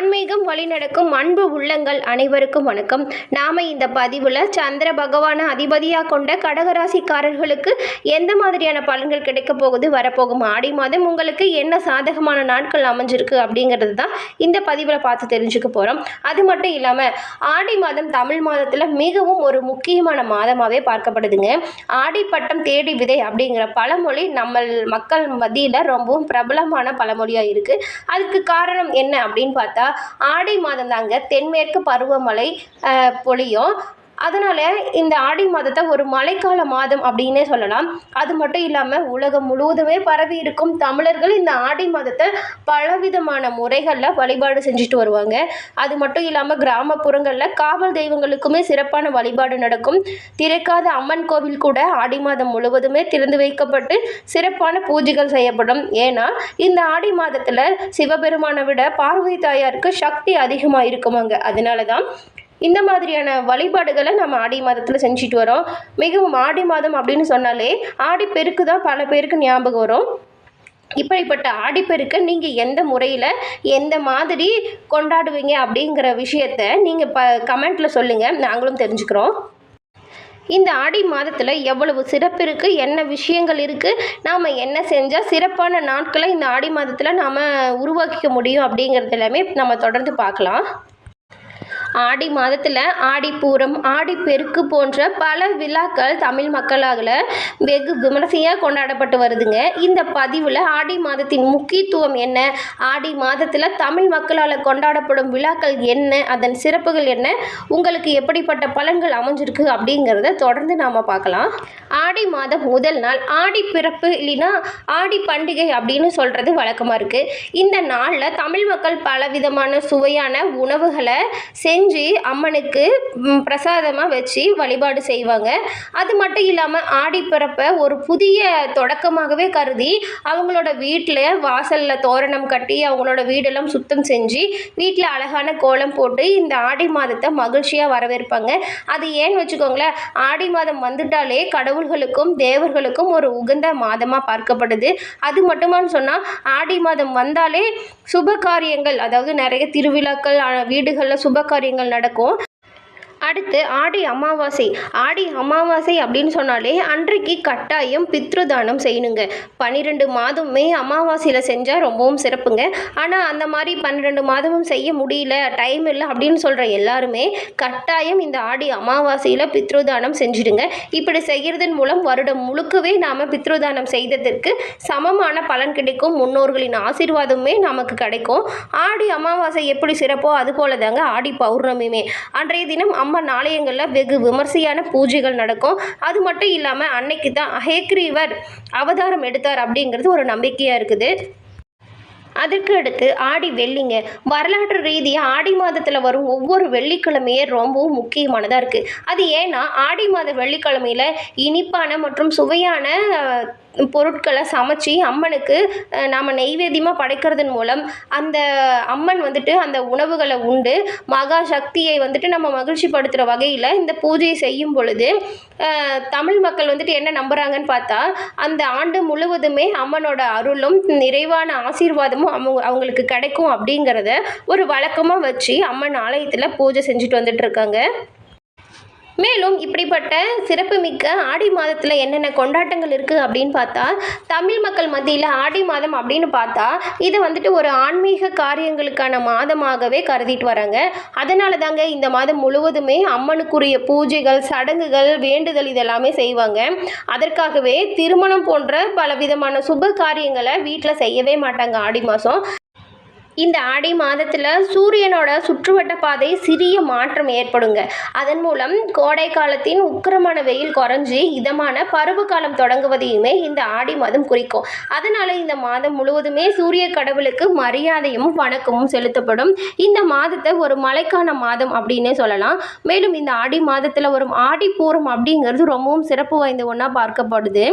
ஆன்மீகம் வழிநடக்கும் அன்பு உள்ளங்கள் அனைவருக்கும் வணக்கம். நாம இந்த பதிவில் சந்திர பகவானை அதிபதியாக கொண்ட கடகராசிக்காரர்களுக்கு எந்த மாதிரியான பலன்கள் கிடைக்க போகுது வரப்போகும் ஆடி மாதம் உங்களுக்கு என்ன சாதகமான நாட்கள் அமைஞ்சிருக்கு அப்படிங்கிறது தான் இந்த பதிவில் பார்த்து தெரிஞ்சுக்க போகிறோம் அது மட்டும் இல்லாமல் ஆடி மாதம் தமிழ் மாதத்தில் மிகவும் ஒரு முக்கியமான மாதமாகவே பார்க்கப்படுதுங்க. ஆடி பட்டம் தேடி விதை அப்படிங்கிற பழமொழி நம்ம மக்கள் மத்தியில் ரொம்பவும் பிரபலமான பழமொழியாக இருக்குது அதுக்கு காரணம் என்ன அப்படின்னு பார்த்தா ஆடி மாதம் தாங்க தென்மேற்கு பருவமழை பொழியும். அதனால் இந்த ஆடி மாதத்தை ஒரு மழைக்கால மாதம் அப்படின்னே சொல்லலாம். அது மட்டும் இல்லாமல் உலகம் முழுவதுமே பரவி இருக்கும் தமிழர்கள் இந்த ஆடி மாதத்தை பலவிதமான முறைகளில் வழிபாடு செஞ்சுட்டு வருவாங்க. அது மட்டும் இல்லாமல் கிராமப்புறங்களில் காவல் தெய்வங்களுக்குமே சிறப்பான வழிபாடு நடக்கும். திறக்காத அம்மன் கோவில் கூட ஆடி மாதம் முழுவதுமே திறந்து வைக்கப்பட்டு சிறப்பான பூஜைகள் செய்யப்படும். ஏன்னா இந்த ஆடி மாதத்தில் சிவபெருமானை விட பார்வதி தாயாருக்கு சக்தி அதிகமாக இருக்குமாங்க. அதனால தான் இந்த மாதிரியான வழிபாடுகளை நம்ம ஆடி மாதத்தில் செஞ்சுட்டு வரோம். மிகவும் ஆடி மாதம் அப்படின்னு சொன்னாலே ஆடி பெருக்கு தான் பல பேருக்கு ஞாபகம் வரும். இப்படிப்பட்ட ஆடிப்பெருக்கை நீங்கள் எந்த முறையில் எந்த மாதிரி கொண்டாடுவீங்க அப்படிங்கிற விஷயத்த நீங்கள் ப கமெண்ட்டில் சொல்லுங்கள் நாங்களும் தெரிஞ்சுக்கிறோம். இந்த ஆடி மாதத்தில் எவ்வளவு சிறப்பு இருக்குது என்ன விஷயங்கள் இருக்குது நாம் என்ன செஞ்சால் சிறப்பான நாட்களை இந்த ஆடி மாதத்தில் நாம் உருவாக்கிக்க முடியும் அப்படிங்கிறது எல்லாமே நம்ம தொடர்ந்து பார்க்கலாம். ஆடி மாதத்தில் ஆடிப்பூரம் ஆடிப்பெருக்கு போன்ற பல விழாக்கள் தமிழ் மக்களால் வெகு விமர்சையாக கொண்டாடப்பட்டு வருதுங்க. இந்த பதிவில் ஆடி மாதத்தின் முக்கியத்துவம் என்ன? ஆடி மாதத்தில் தமிழ் மக்களால் கொண்டாடப்படும் விழாக்கள் என்ன? அதன் சிறப்புகள் என்ன? உங்களுக்கு எப்படிப்பட்ட பலன்கள் அமைஞ்சிருக்கு அப்படிங்கிறத தொடர்ந்து நாம் பார்க்கலாம். ஆடி மாதம் முதல் நாள் ஆடி பிறப்பு இல்லைன்னா ஆடி பண்டிகை அப்படின்னு சொல்கிறது வழக்கமாக இருக்குது இந்த நாளில் தமிழ் மக்கள் பலவிதமான சுவையான உணவுகளை செஞ்சு செஞ்சு அம்மனுக்கு பிரசாதமாக வச்சு வழிபாடு செய்வாங்க. அது மட்டும் இல்லாமல் ஆடி ஒரு புதிய தொடக்கமாகவே கருதி அவங்களோட வீட்டில் வாசலில் தோரணம் கட்டி அவங்களோட வீடெல்லாம் சுத்தம் செஞ்சு வீட்டில் அழகான கோலம் போட்டு இந்த ஆடி மாதத்தை மகிழ்ச்சியாக வரவேற்பாங்க. அது ஏன்னு வச்சுக்கோங்களேன் ஆடி மாதம் வந்துட்டாலே கடவுள்களுக்கும் தேவர்களுக்கும் ஒரு உகந்த மாதமாக பார்க்கப்படுது. அது மட்டுமான்னு சொன்னால் ஆடி மாதம் வந்தாலே சுப காரியங்கள் அதாவது நிறைய திருவிழாக்கள் வீடுகளில் சுப காரியங்கள் காரியங்கள் நடக்கும். அடுத்து ஆடி அமாவாசை. ஆடி அமாவாசை அப்படின்னு சொன்னாலே அன்றைக்கு கட்டாயம் பித்ருதானம் செய்யணுங்க. பன்னிரெண்டு மாதமே அமாவாசையில் செஞ்சால் ரொம்பவும் சிறப்புங்க. ஆனால் அந்த மாதிரி பன்னிரெண்டு மாதமும் செய்ய முடியல டைம் இல்லை அப்படின்னு சொல்கிற எல்லாருமே கட்டாயம் இந்த ஆடி அமாவாசையில் பித்ருதானம் செஞ்சிடுங்க. இப்படி செய்கிறதன் மூலம் வருடம் முழுக்கவே நாம் பித்ருதானம் செய்ததற்கு சமமான பலன் கிடைக்கும். முன்னோர்களின் ஆசீர்வாதமே நமக்கு கிடைக்கும். ஆடி அமாவாசை எப்படி சிறப்போ அது போல தாங்க ஆடி பௌர்ணமியுமே. அன்றைய தினம் அம்மன் ஆலயங்களில் வெகு விமர்சையான பூஜைகள் நடக்கும். அது மட்டும் இல்லாமல் அன்னைக்கு தான் அஹேக்ரீவர் அவதாரம் எடுத்தார் அப்படிங்கிறது ஒரு நம்பிக்கையாக இருக்குது. அதற்கு அடுத்து ஆடி வெள்ளிங்க. வரலாற்று ரீதியாக ஆடி மாதத்தில் வரும் ஒவ்வொரு வெள்ளிக்கிழமையே ரொம்பவும் முக்கியமானதாக இருக்குது அது ஏன்னா ஆடி மாத வெள்ளிக்கிழமையில் இனிப்பான மற்றும் சுவையான பொருட்களை சமைச்சி அம்மனுக்கு நாம் நெய்வேத்தியமாக படைக்கிறதன் மூலம் அந்த அம்மன் வந்துட்டு அந்த உணவுகளை உண்டு. மகா சக்தியை வந்துட்டு நம்ம மகிழ்ச்சிப்படுத்துகிற வகையில் இந்த பூஜையை செய்யும் பொழுது தமிழ் மக்கள் வந்துட்டு என்ன நம்புகிறாங்கன்னு பார்த்தா அந்த ஆண்டு முழுவதுமே அம்மனோட அருளும் நிறைவான ஆசீர்வாதமும் அவங்க அவங்களுக்கு கிடைக்கும் அப்படிங்கிறத ஒரு வழக்கமாக வச்சு அம்மன் ஆலயத்தில் பூஜை செஞ்சுட்டு வந்துட்டு இருக்காங்க. மேலும் இப்படிப்பட்ட சிறப்புமிக்க ஆடி மாதத்தில் என்னென்ன கொண்டாட்டங்கள் இருக்குது அப்படின்னு பார்த்தா தமிழ் மக்கள் மத்தியில் ஆடி மாதம் அப்படின்னு பார்த்தா இது வந்துட்டு ஒரு ஆன்மீக காரியங்களுக்கான மாதமாகவே கருதிட்டு வராங்க. அதனால தாங்க இந்த மாதம் முழுவதுமே அம்மனுக்குரிய பூஜைகள் சடங்குகள் வேண்டுதல் இதெல்லாமே செய்வாங்க. அதற்காகவே திருமணம் போன்ற பல விதமான சுப காரியங்களை வீட்டில் செய்யவே மாட்டாங்க ஆடி மாதம். இந்த ஆடி மாதத்தில் சூரியனோட சுற்றுவட்ட பாதை சிறிய மாற்றம் ஏற்படுங்க. அதன் மூலம் கோடை காலத்தின் உக்கிரமான வெயில் குறைஞ்சி இதமான பருவ காலம் தொடங்குவதையுமே இந்த ஆடி மாதம் குறிக்கும். அதனால் இந்த மாதம் முழுவதுமே சூரிய கடவுளுக்கு மரியாதையும் வணக்கமும் செலுத்தப்படும். இந்த மாதத்தை ஒரு மழைக்கான மாதம் அப்படின்னே சொல்லலாம். மேலும் இந்த ஆடி மாதத்தில் வரும் ஆடிப்பூரம் அப்படிங்கிறது ரொம்பவும் சிறப்பு வாய்ந்த ஒன்றா பார்க்கப்படுது.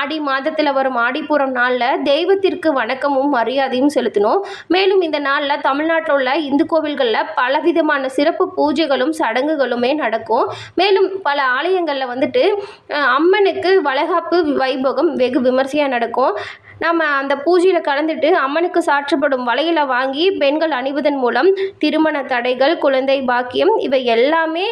ஆடி மாதத்தில் வரும் ஆடிப்பூரம் நாளில் தெய்வத்திற்கு வணக்கமும் மரியாதையும் செலுத்தணும். மேலும் இந்த நாளில் தமிழ்நாட்டில் உள்ள இந்து கோவில்களில் பலவிதமான சிறப்பு பூஜைகளும் சடங்குகளுமே நடக்கும். மேலும் பல ஆலயங்களில் வந்துட்டு அம்மனுக்கு வளகாப்பு வைபோகம் வெகு விமர்சையாக நடக்கும். நம்ம அந்த பூஜையில் கலந்துட்டு அம்மனுக்கு சாற்றப்படும் வளையலை வாங்கி பெண்கள் அணிவதன் மூலம் திருமண தடைகள் குழந்தை பாக்கியம் இவை எல்லாமே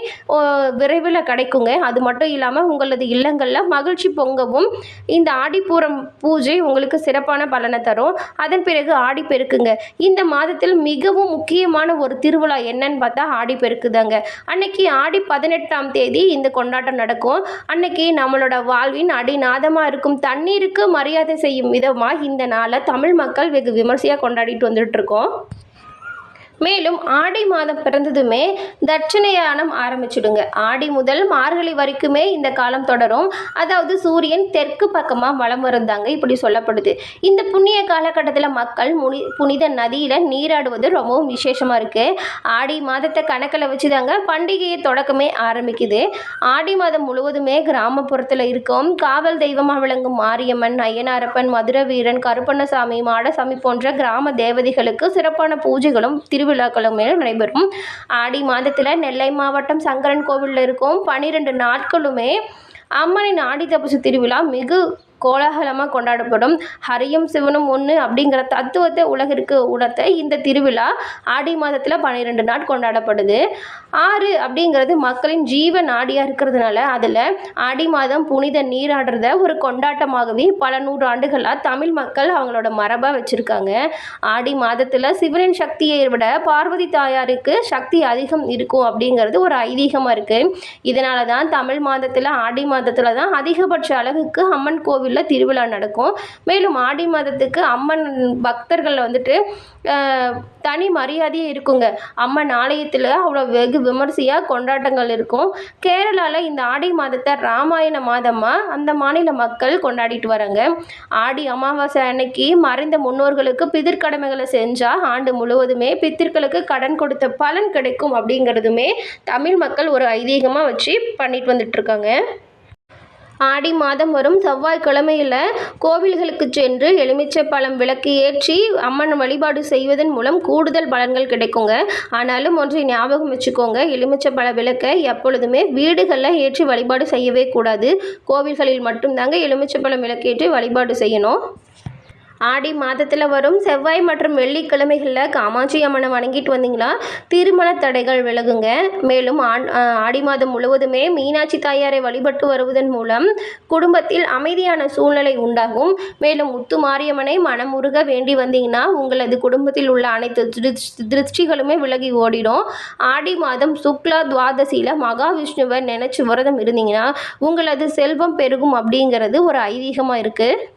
விரைவில் கிடைக்குங்க. அது மட்டும் இல்லாமல் உங்களது இல்லங்களில் மகிழ்ச்சி பொங்கவும் இந்த ஆடிப்பூரம் பூஜை உங்களுக்கு சிறப்பான பலனை தரும். அதன் பிறகு ஆடிப்பெருக்குங்க இந்த மாதத்தில் மிகவும் முக்கியமான ஒரு திருவிழா என்னன்னு பார்த்தா ஆடிப்பெருக்கு தாங்க அன்னைக்கு ஆடி பதினெட்டாம் தேதி இந்த கொண்டாட்டம் நடக்கும். அன்னைக்கு நம்மளோட வாழ்வின் அடிநாதமாக இருக்கும். தண்ணீருக்கு மரியாதை செய்யும் விதமாக இந்த நாளை தமிழ் மக்கள் வெகு விமர்சையாக கொண்டாடிட்டு வந்துட்டு இருக்கோம். மேலும் ஆடி மாதம் பிறந்ததுமே தட்சிணயானம் ஆரம்பிச்சிடுங்க. ஆடி முதல் மார்கழி வரைக்குமே இந்த காலம் தொடரும். அதாவது சூரியன் தெற்கு பக்கமாக வலம் வருந்தாங்க இப்படி சொல்லப்படுது. இந்த புண்ணிய காலகட்டத்தில் மக்கள் முனி புனித நதியில் நீராடுவது ரொம்பவும் விசேஷமாக இருக்குது ஆடி மாதத்தை கணக்கில் வச்சு தாங்க பண்டிகையை தொடக்கமே ஆரம்பிக்குது. ஆடி மாதம் முழுவதுமே கிராமப்புறத்தில் இருக்கும். காவல் தெய்வமாக விளங்கும் மாரியம்மன் ஐயனாரப்பன் மதுர வீரன் கருப்பண்ணசாமி மாடசாமி போன்ற கிராம தேவதைகளுக்கு சிறப்பான பூஜைகளும் திருவிழா திருவிழாக்களும் நடைபெறும். ஆடி மாதத்தில் நெல்லை மாவட்டம் சங்கரன் கோவிலில் இருக்கும் பன்னிரெண்டு நாட்களுமே அம்மனின் ஆடி தபசு திருவிழா மிகு கோலாகலமாக கொண்டாடப்படும். ஹரியும் சிவனும் ஒன்று அப்படிங்கிற தத்துவத்தை உலகிற்கு உணர்த்த இந்த திருவிழா ஆடி மாதத்தில் பன்னிரெண்டு நாள் கொண்டாடப்படுது. ஆறு அப்படிங்கிறது மக்களின் ஜீவ நாடியாக இருக்கிறதுனால அதில் ஆடி மாதம் புனித நீராடுறத ஒரு கொண்டாட்டமாகவே பல நூறு ஆண்டுகளாக தமிழ் மக்கள் அவங்களோட மரபாக வச்சுருக்காங்க. ஆடி மாதத்தில் சிவனின் சக்தியை விட பார்வதி தாயாருக்கு சக்தி அதிகம் இருக்கும் அப்படிங்கிறது ஒரு ஐதீகமாக இருக்குது இதனால தான் தமிழ் மாதத்தில் ஆடி மாதத்தில் தான் அதிகபட்ச அளவுக்கு அம்மன் கோவில் கோவிலில் திருவிழா நடக்கும். மேலும் ஆடி மாதத்துக்கு அம்மன் பக்தர்கள் வந்துட்டு தனி மரியாதையே இருக்குங்க. அம்மன் ஆலயத்தில் அவ்வளோ வெகு விமர்சையாக கொண்டாட்டங்கள் இருக்கும். கேரளாவில் இந்த ஆடி மாதத்தை ராமாயண மாதமாக அந்த மாநில மக்கள் கொண்டாடிட்டு வராங்க. ஆடி அமாவாசை அன்னைக்கு மறைந்த முன்னோர்களுக்கு பிதிர்கடமைகளை செஞ்சால் ஆண்டு முழுவதுமே பித்திர்களுக்கு கடன் கொடுத்த பலன் கிடைக்கும் அப்படிங்கிறதுமே தமிழ் மக்கள் ஒரு ஐதீகமாக வச்சு பண்ணிட்டு வந்துட்டுருக்காங்க ஆடி மாதம் வரும் செவ்வாய்க்கிழமையில் கோவில்களுக்கு சென்று எலுமிச்சை பழம் விளக்கு ஏற்றி அம்மன் வழிபாடு செய்வதன் மூலம் கூடுதல் பலன்கள் கிடைக்குங்க. ஆனாலும் ஒன்றை ஞாபகம் வச்சுக்கோங்க. எலுமிச்சை பழ விளக்கை எப்பொழுதுமே வீடுகளில் ஏற்றி வழிபாடு செய்யவே கூடாது. கோவில்களில் மட்டும்தாங்க எலுமிச்சை பழம் விளக்கேற்றி வழிபாடு செய்யணும். ஆடி மாதத்தில் வரும் செவ்வாய் மற்றும் வெள்ளிக்கிழமைகளில் காமாட்சி அம்மனை வணங்கிட்டு வந்தீங்களா? திருமண தடைகள் விலகுங்க. மேலும் ஆண் ஆடி மாதம் முழுவதுமே மீனாட்சி தாயாரை வழிபட்டு வருவதன் மூலம் குடும்பத்தில் அமைதியான சூழ்நிலை உண்டாகும். மேலும் முத்து மாரியம்மனை மனமுருக வேண்டி வந்தீங்கன்னா உங்களது குடும்பத்தில் உள்ள அனைத்து திருஷ்டிகளுமே விலகி ஓடிடும். ஆடி மாதம் சுக்லா துவாதசியில் மகாவிஷ்ணுவை நினச்சி விரதம் இருந்தீங்கன்னா உங்களது செல்வம் பெருகும் அப்படிங்கிறது ஒரு ஐதீகமாக இருக்குது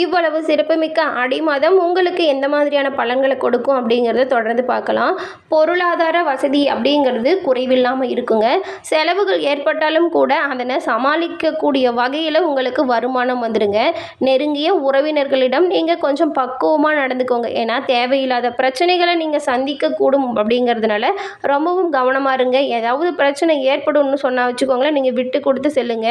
இவ்வளவு சிறப்புமிக்க ஆடி மாதம் உங்களுக்கு எந்த மாதிரியான பலன்களை கொடுக்கும் அப்படிங்கிறத தொடர்ந்து பார்க்கலாம். பொருளாதார வசதி அப்படிங்கிறது குறைவில்லாமல் இருக்குங்க. செலவுகள் ஏற்பட்டாலும் கூட அதனை சமாளிக்கக்கூடிய வகையில் உங்களுக்கு வருமானம் வந்துடுங்க நெருங்கிய உறவினர்களிடம் நீங்கள் கொஞ்சம் பக்குவமாக நடந்துக்கோங்க. ஏன்னா தேவையில்லாத பிரச்சனைகளை நீங்கள் சந்திக்கக்கூடும் அப்படிங்கிறதுனால ரொம்பவும் கவனமாக இருங்க. ஏதாவது பிரச்சனை ஏற்படும்னு சொன்னால் வச்சுக்கோங்களேன் நீங்கள் விட்டு கொடுத்து செல்லுங்க.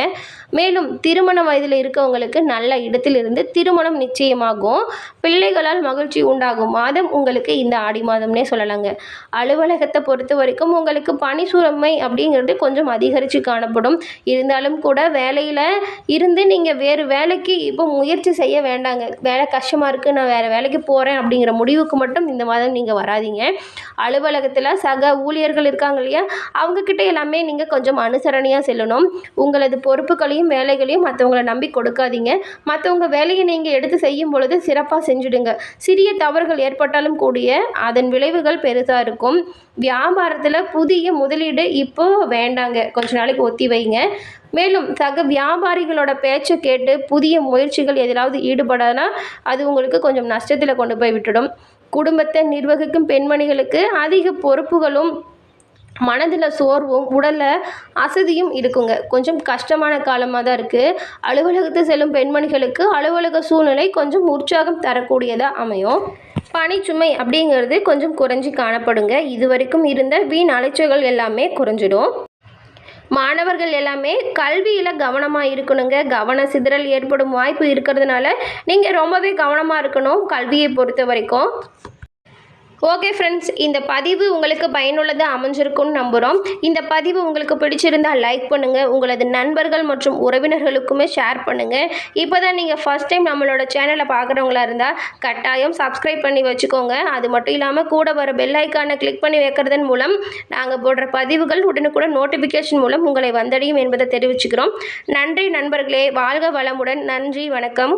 மேலும் திருமண வயதில் இருக்கவங்களுக்கு நல்ல இடத்திலிருந்து திரு திருமணம் நிச்சயமாகும். பிள்ளைகளால் மகிழ்ச்சி உண்டாகும். மாதம் உங்களுக்கு இந்த ஆடி மாதம்னே சொல்லலாங்க. அலுவலகத்தை பொறுத்த வரைக்கும் உங்களுக்கு பணி சுரமை அப்படிங்கிறது கொஞ்சம் அதிகரித்து காணப்படும். இருந்தாலும் கூட வேலையில் இருந்து நீங்கள் வேறு வேலைக்கு இப்போ முயற்சி செய்ய வேண்டாங்க. வேலை கஷ்டமாக இருக்குது நான் வேறு வேலைக்கு போகிறேன் அப்படிங்கிற முடிவுக்கு மட்டும் இந்த மாதம் நீங்கள் வராதீங்க. அலுவலகத்தில் சக ஊழியர்கள் இருக்காங்க இல்லையா? அவங்கக்கிட்ட எல்லாமே நீங்கள் கொஞ்சம் அனுசரணையாக செல்லணும். உங்களது பொறுப்புகளையும் வேலைகளையும் மற்றவங்களை நம்பி கொடுக்காதீங்க. மற்றவங்க வேலையை நீங்கள் நீங்கள் எடுத்து செய்யும் பொழுது சிறப்பாக செஞ்சுடுங்க. சிறிய தவறுகள் ஏற்பட்டாலும் கூடிய அதன் விளைவுகள் பெருசாக இருக்கும். வியாபாரத்தில் புதிய முதலீடு இப்போ வேண்டாங்க. கொஞ்ச நாளைக்கு ஒத்தி வைங்க. மேலும் சக வியாபாரிகளோட பேச்சை கேட்டு புதிய முயற்சிகள் எதிலாவது ஈடுபடனா அது உங்களுக்கு கொஞ்சம் நஷ்டத்தில் கொண்டு போய் விட்டுடும். குடும்பத்தை நிர்வகிக்கும் பெண்மணிகளுக்கு அதிக பொறுப்புகளும் மனதில் சோர்வும் உடலில் அசதியும் இருக்குங்க. கொஞ்சம் கஷ்டமான காலமாக தான் இருக்குது அலுவலகத்து செல்லும் பெண்மணிகளுக்கு அலுவலக சூழ்நிலை கொஞ்சம் உற்சாகம் தரக்கூடியதாக அமையும். பனிச்சுமை அப்படிங்கிறது கொஞ்சம் குறைஞ்சி காணப்படுங்க. இது வரைக்கும் இருந்த வீண் அலைச்சல்கள் எல்லாமே குறைஞ்சிடும். மாணவர்கள் எல்லாமே கல்வியில் கவனமாக இருக்கணுங்க. கவன சிதறல் ஏற்படும் வாய்ப்பு இருக்கிறதுனால நீங்கள் ரொம்பவே கவனமாக இருக்கணும் கல்வியை பொறுத்த வரைக்கும். ஓகே ஃப்ரெண்ட்ஸ் இந்த பதிவு உங்களுக்கு பயனுள்ளதாக அமைஞ்சிருக்கும்னு நம்புகிறோம் இந்த பதிவு உங்களுக்கு பிடிச்சிருந்தால் லைக் பண்ணுங்கள் உங்களது நண்பர்கள் மற்றும் உறவினர்களுக்குமே ஷேர் பண்ணுங்கள் இப்போ தான் நீங்கள் ஃபஸ்ட் டைம் நம்மளோட சேனலை பார்க்குறவங்களா இருந்தால் கட்டாயம் சப்ஸ்கிரைப் பண்ணி வச்சுக்கோங்க. அது மட்டும் இல்லாமல் கூட வர பெல் ஐக்கானை கிளிக் பண்ணி வைக்கிறதன் மூலம் நாங்கள் போடுற பதிவுகள் உடனுக்குடன் நோட்டிஃபிகேஷன் மூலம் உங்களை வந்தடையும் என்பதை தெரிவிச்சுக்கிறோம். நன்றி நண்பர்களே. வாழ்க வளமுடன். நன்றி வணக்கம்.